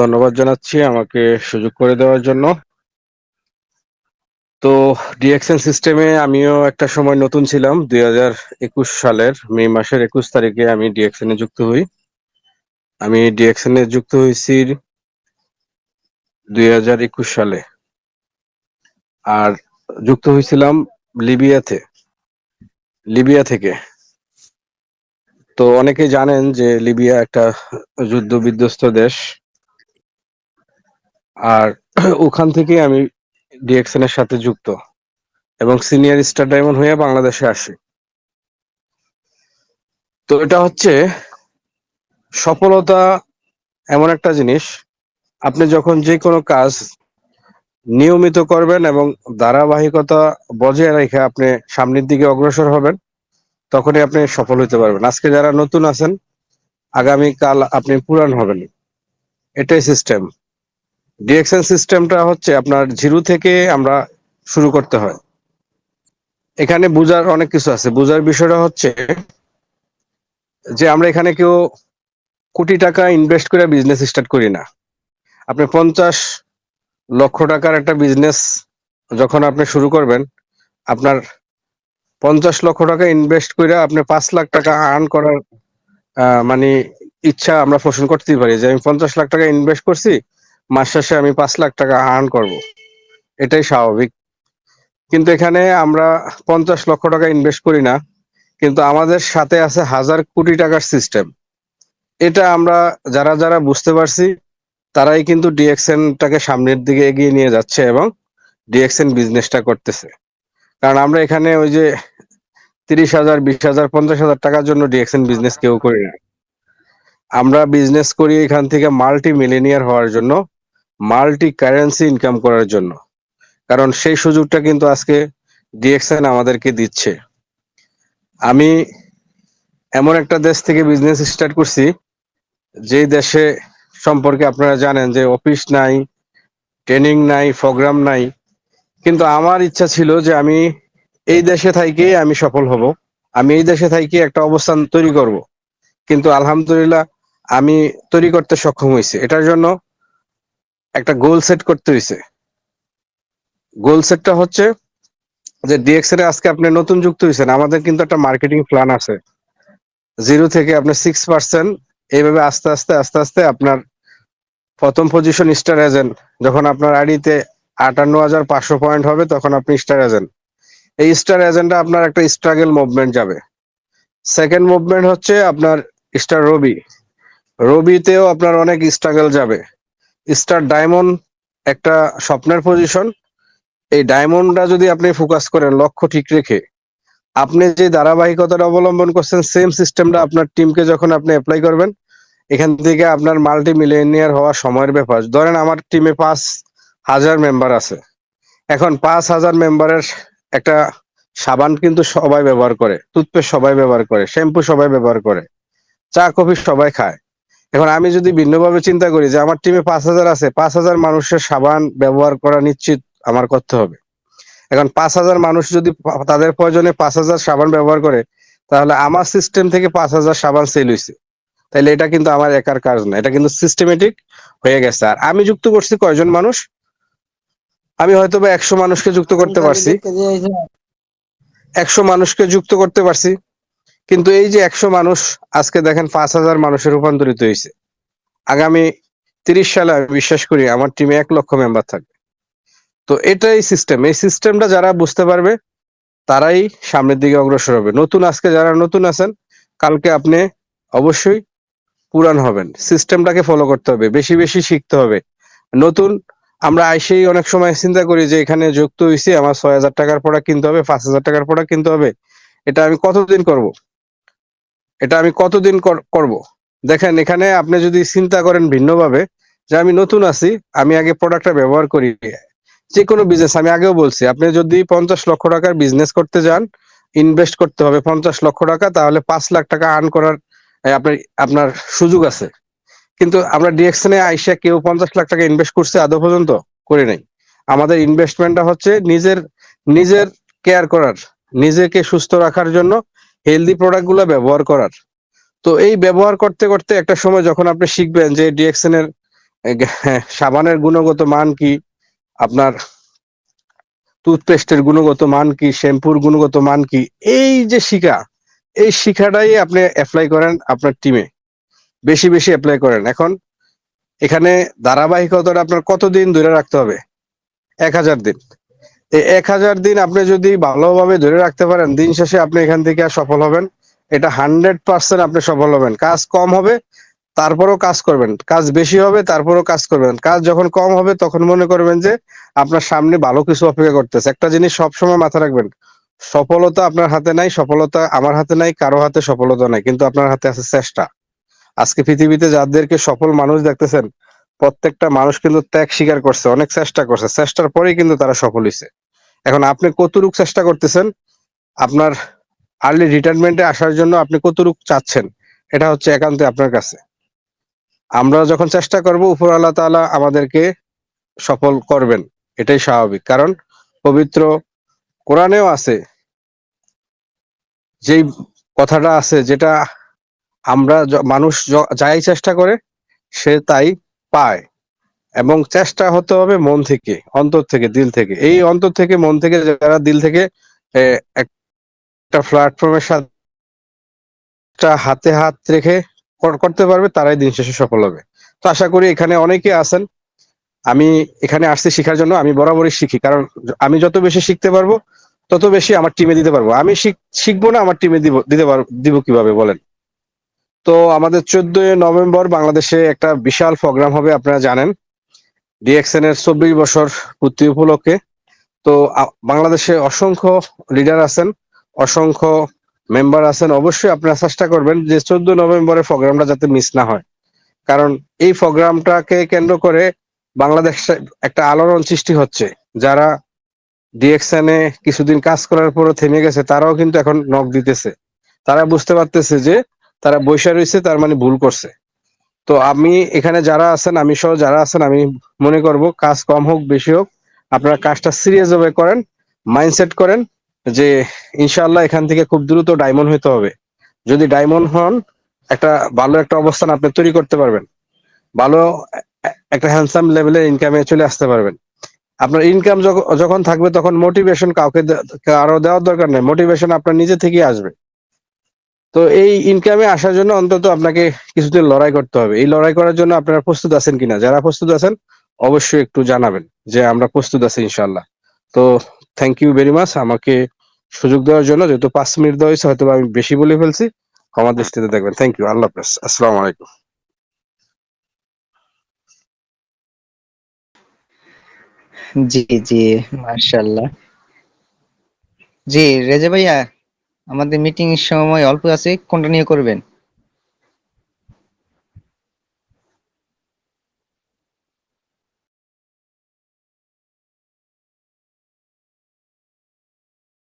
ধন্যবাদ জানাচ্ছি আমাকে সুযোগ করে দেওয়ার জন্য। তো ডিএক্সএন সিস্টেমে আমিও একটা সময় নতুন ছিলাম, দুই হাজার একুশ সালের মে মাসের একুশ তারিখে আমি ডিএক্সএন এ যুক্ত হই। আমি ডিএক্সএন এ যুক্ত হয়েছি দুই হাজার একুশ সালে। আর যুক্ত হয়েছিলাম লিবিয়াতে, লিবিয়া থেকে। তো অনেকে জানেন যে লিবিয়া একটা যুদ্ধ বিধ্বস্ত দেশ। আর ওখান থেকে আমি ডিএক্সএন এর সাথে যুক্ত এবং সিনিয়র স্টার ডায়মন্ড হয়ে বাংলাদেশে আসি। তো এটা হচ্ছে সফলতা এমন একটা জিনিস। আপনি যখন যে কোনো কাজ নিয়মিত করবেন এবং ধারাবাহিকতা বজায় রেখে আপনি সামনের দিকে অগ্রসর হবেন, তখনই আপনি সফল হতে পারবেন। আজকে যারা নতুন আছেন আগামী কাল আপনি পুরান হবেন এটাই সিস্টেম ডিএক্সএন সিস্টেমটা হচ্ছে আপনার জিরো থেকে আমরা শুরু করতে হয়। এখানে বুঝার অনেক কিছু আছে। বুঝার বিষয়টা হচ্ছে যে আমরা এখানে কেউ কোটি টাকা ইনভেস্ট করে বিজনেস স্টার্ট করি না। আপনি পঞ্চাশ লক্ষ টাকার একটা বিজনেস যখন আপনি শুরু করবেন, আপনার পঞ্চাশ লক্ষ টাকা ইনভেস্ট করে আপনি পাঁচ লাখ টাকা আর্ন করার মানে ইচ্ছা আমরা পোষণ করতেই পারি যে আমি পঞ্চাশ লাখ টাকা ইনভেস্ট করছি মাস শেষে আমি পাঁচ লাখ টাকা আর্ন করব। এটাই স্বাভাবিক। কিন্তু এখানে আমরা পঞ্চাশ লক্ষ টাকা ইনভেস্ট করি না, কিন্তু আমাদের সাথে আছে হাজার কোটি টাকার সিস্টেম এটা আমরা যারা যারা বুঝতে পারছি, তারাই কিন্তু ডিএক্সএনটাকে সামনের দিকে এগিয়ে নিয়ে যাচ্ছে এবং ডিএক্সএন বিজনেসটা করতেছে। কারণ আমরা এখানে ওই যে তিরিশ হাজার, বিশ হাজার, পঞ্চাশ হাজার টাকার জন্য ডিএক্সএন বিজনেস কেউ করি না। আমরা বিজনেস করি এখান থেকে মাল্টি মিলেনিয়ার হওয়ার জন্য। মাল্টি কারেন্সি ইনকাম করার জন্য। কারণ সেই সুযোগটা কিন্তু আজকে ডিএক্সএন আমাদেরকে দিচ্ছে। আমি এমন একটা দেশ থেকে বিজনেস স্টার্ট করছি, যেই দেশে সম্পর্কে আপনারা জানেন যে অফিস নাই ট্রেনিং নাই প্রোগ্রাম নাই। কিন্তু আমার ইচ্ছা ছিল যে আমি এই দেশে থাইকে আমি সফল হব। আমি এই দেশে থাইকে একটা অবস্থান তৈরি করব। কিন্তু আলহামদুলিল্লাহ আমি তৈরি করতে সক্ষম হয়েছি। এটার জন্য একটা গোল সেট করতে হয়েছে গোল সেটটা হচ্ছে যে ডিএক্সএন এ আজকে আপনি নতুন যুক্ত হয়েছেন আমাদের কিন্তু একটা মার্কেটিং প্ল্যান আছে। জিরো থেকে আপনি সিক্স পার্সেন্ট এইভাবে আস্তে আস্তে আস্তে আস্তে আপনার প্রথম পজিশন স্টার এজেন্ট যখন আপনার আইডিতে আটান্ন হাজার পাঁচশো পয়েন্ট হবে, তখন আপনি স্টার এজেন্ট এই স্টার এজেন্টটা আপনার একটা স্ট্রাগল মুভমেন্ট যাবে। সেকেন্ড মুভমেন্ট হচ্ছে আপনার স্টার রবি। রবিতেও আপনার অনেক স্ট্রাগল যাবে। স্টার ডায়মন্ড একটা স্বপ্নের পজিশন এই ডায়মন্ডটা যদি আপনি ফোকাস করেন, লক্ষ্য ঠিক রেখে, আপনি যে ধারাবাহিকতাটা অবলম্বন করছেন সেম সিস্টেমটা আপনার টিমকে যখন আপনি অ্যাপ্লাই করবেন, এখান থেকে আপনার মাল্টি মিলেনিয়ার হওয়া সময়ের ব্যাপার। ধরেন আমার টিমে পাঁচ হাজার মেম্বার আছে। এখন পাঁচ হাজার মেম্বারের একটা সাবান কিন্তু সবাই ব্যবহার করে টুথপেস্ট সবাই ব্যবহার করে শ্যাম্পু সবাই ব্যবহার করে, চা কফি সবাই খায়। এখন আমি যদি ভিন্নভাবে চিন্তা করি যে আমার টিমে পাঁচ হাজার আছে পাঁচ হাজার মানুষের সাবান ব্যবহার করা নিশ্চিত আমার করতে হবে। এখন পাঁচ হাজার মানুষ যদি তাদের প্রয়োজনে পাঁচ হাজার সাবান ব্যবহার করে তাহলে আমার সিস্টেম থেকে পাঁচ হাজার সাবান সেল হয়েছে তাহলে এটা কিন্তু আমার একার কাজ না এটা কিন্তু সিস্টেমেটিক হয়ে গেছে। আর আমি যুক্ত করছি কয়জন মানুষ? আমি হয়তো বা একশো মানুষকে যুক্ত করতে পারছি। একশো মানুষকে যুক্ত করতে পারছি। কিন্তু এই যে একশো মানুষ আজকে দেখেন পাঁচ হাজার মানুষের রূপান্তরিত হয়েছে। আগামী তিরিশ সালে আমি বিশ্বাস করি আমার টিমে এক লক্ষ মেম্বার থাকবে। তো এটাই সিস্টেম এই সিস্টেমটা যারা বুঝতে পারবে, তারাই সামনের দিকে অগ্রসর হবে। নতুন আজকে যারা নতুন আছেন, কালকে আপনি অবশ্যই পুরান হবেন। সিস্টেমটাকে ফলো করতে হবে, বেশি বেশি শিখতে হবে। নতুন, আমরা আইসেই অনেক সময় চিন্তা করি যে এখানে যুক্ত হয়েছি, আমার ছয় হাজার টাকার প্রোডাক্ট কিনতে হবে, পাঁচ হাজার টাকার প্রোডাক্ট কিনতে হবে। এটা আমি কতদিন করব? এটা আমি কতদিন কর- করব? দেখেন, এখানে আপনি যদি চিন্তা করেন ভিন্নভাবে, যে আমি নতুন আছি, আমি আগে প্রোডাক্টটা ব্যবহার করি। যে কোনো বিজনেস আমি আগেও বলছি, আপনি যদি পঞ্চাশ লক্ষ টাকার বিজনেস করতে যান ইনভেস্ট করতে হবে পঞ্চাশ লক্ষ টাকা, তাহলে পাঁচ লাখ টাকা আর্ন করার আপনার আপনার সুযোগ আছে। কিন্তু আমরা ডিএক্সনে আইসা কেউ পঞ্চাশ লাখ টাকা ইনভেস্ট করছে আদৌ পর্যন্ত? করে নাই। আমাদের ইনভেস্টমেন্টটা হচ্ছে নিজের নিজের কেয়ার করার, নিজেকে সুস্থ রাখার জন্য হেলদি প্রোডাক্টগুলো ব্যবহার করার। তো এই ব্যবহার করতে করতে একটা সময় যখন আপনি শিখবেন যে ডিএক্সএন এর হ্যাঁ, সাবানের গুণগত মান কি আপনার টুথপেস্টের গুণগত মান কি শ্যাম্পুর গুণগত মান কি এই যে শিখা এই শিখাটাই আপনি অ্যাপ্লাই করেন আপনার টিমে বেশি বেশি অ্যাপ্লাই করেন। এখন এখানে ধারাবাহিকতাটা আপনার কতদিন ধরে রাখতে হবে? এক হাজার দিন। এক হাজার দিন আপনি যদি ভালোভাবে ধরে রাখতে পারেন, দিন শেষে আপনি এখান থেকে আর সফল হবেন। এটা হান্ড্রেড পার্সেন্ট আপনি সফল হবেন। কাজ কম হবে, তারপরও কাজ করবেন। কাজ বেশি হবে, তারপরও কাজ করবেন। কাজ যখন কম হবে, তখন মনে করবেন যে আপনার সামনে ভালো কিছু অপেক্ষা করতেছে। একটা জিনিস সবসময় মাথা রাখবেন, সফলতা আপনার হাতে নাই, সফলতা আমার হাতে নাই, কারও হাতে সফলতা নাই, কিন্তু আপনার হাতে আছে চেষ্টা। আজকে পৃথিবীতে যাদেরকে সফল মানুষ দেখতেছেন, প্রত্যেকটা মানুষ কিন্তু ত্যাগ স্বীকার করছে, অনেক চেষ্টা করছে। চেষ্টার পরেই কিন্তু তারা সফল হয়েছে এখন আপনি কতটুক চেষ্টা করতেছেন? আপনার আর্লি রিটায়ারমেন্টে আসার জন্য আপনি কতটুক চাচ্ছেন? এটা হচ্ছে একান্ত আপনার কাছে। আমরা যখন চেষ্টা করব, উপর আল্লাহ তাআলা আমাদেরকে সফল করবেন। এটাই স্বাভাবিক। কারণ পবিত্র কোরআনেও আছে, যেই কথাটা আছে, যেটা আমরা মানুষ যাই চেষ্টা করে, সে তাই পায়। এবং চেষ্টা হতে হবে মন থেকে, অন্তর থেকে, দিল থেকে। এই অন্তর থেকে, মন থেকে, যারা দিল থেকে একটা প্ল্যাটফর্মের সাথে হাতে হাত রেখে করতে পারবে, তারাই দিন শেষে সফল হবে। তো আশা করি এখানে অনেকে আছেন। আমি এখানে আসতে শেখার জন্য, আমি বরাবরই শিখি, কারণ আমি যত বেশি শিখতে পারব, তত বেশি আমার টিমে দিতে পারব। আমি শিখ- শিখব না, আমার টিমে দিব, দিতে পারব দিব কীভাবে, বলেন? তো আমাদের চোদ্দই নভেম্বর বাংলাদেশে একটা বিশাল প্রোগ্রাম হবে, আপনারা জানেন। ডিএক্সএন এর চব্বিশ বছর পূর্তি উপলক্ষে। তো বাংলাদেশে অসংখ্য লিডার আছেন, অসংখ্য মেম্বার আছেন। অবশ্যই আপনারা চেষ্টা করবেন যে চোদ্দ নভেম্বরের প্রোগ্রামটা যাতে মিস না হয়। কারণ এই প্রোগ্রামটাকে কেন্দ্র করে বাংলাদেশে একটা আলোড়ন সৃষ্টি হচ্ছে। যারা ডিএক্সএন কিছুদিন কাজ করার পরও থেমে গেছে, তারাও কিন্তু এখন নক দিতেছে। তারা বুঝতে পারতেছে যে তারা বৈশা রয়েছে, তার মানে ভুল করছে। তো আমি এখানে যারা আছেন, আমি সহ যারা আছেন, আমি মনে করব কাজ কম হোক, বেশি হোক, আপনারা কাজটা সিরিয়াস ভাবে করেন মাইন্ডসেট করেন যে ইনশাল্লাহ এখান থেকে খুব দ্রুত ডায়মন্ড হতে হবে। যদি ডায়মন্ড হন, একটা ভালো একটা অবস্থান আপনি তৈরি করতে পারবেন। ভালো একটা হ্যান্ডসাম লেভেলের ইনকামে চলে আসতে পারবেন। আপনার ইনকাম যখন থাকবে তখন মোটিভেশন কাউকে আরও দেওয়ার দরকার নেই। মোটিভেশন আপনার নিজে থেকেই আসবে। তো এই ইনকামে আসার জন্য অন্তত আপনাকে কিছুদিন লড়াই করতে হবে। এই লড়াই করার জন্য আপনারা প্রস্তুত আছেন কিনা? যারা প্রস্তুত আছেন, অবশ্যই একটু জানাবেন যে আমরা প্রস্তুত আছি ইনশাল্লাহ তো থ্যাংক ইউ ভেরি মাচ আমাকে সুযোগ দেওয়ার জন্য। যেহেতু পাঁচ মিনিট দেওয়া হয়েছে হয়তো আমি বেশি বলে ফেলছি। আমার দৃষ্টিতে দেখবেন। থ্যাংক ইউ আল্লাহ হাফেজ। আসসালামু আলাইকুম। জি জি মার্শাল্লাহ জি, রেজা ভাইয়া আমাদের মিটিং এর সময় অল্প আছে কোনটা নিয়ে করবেন?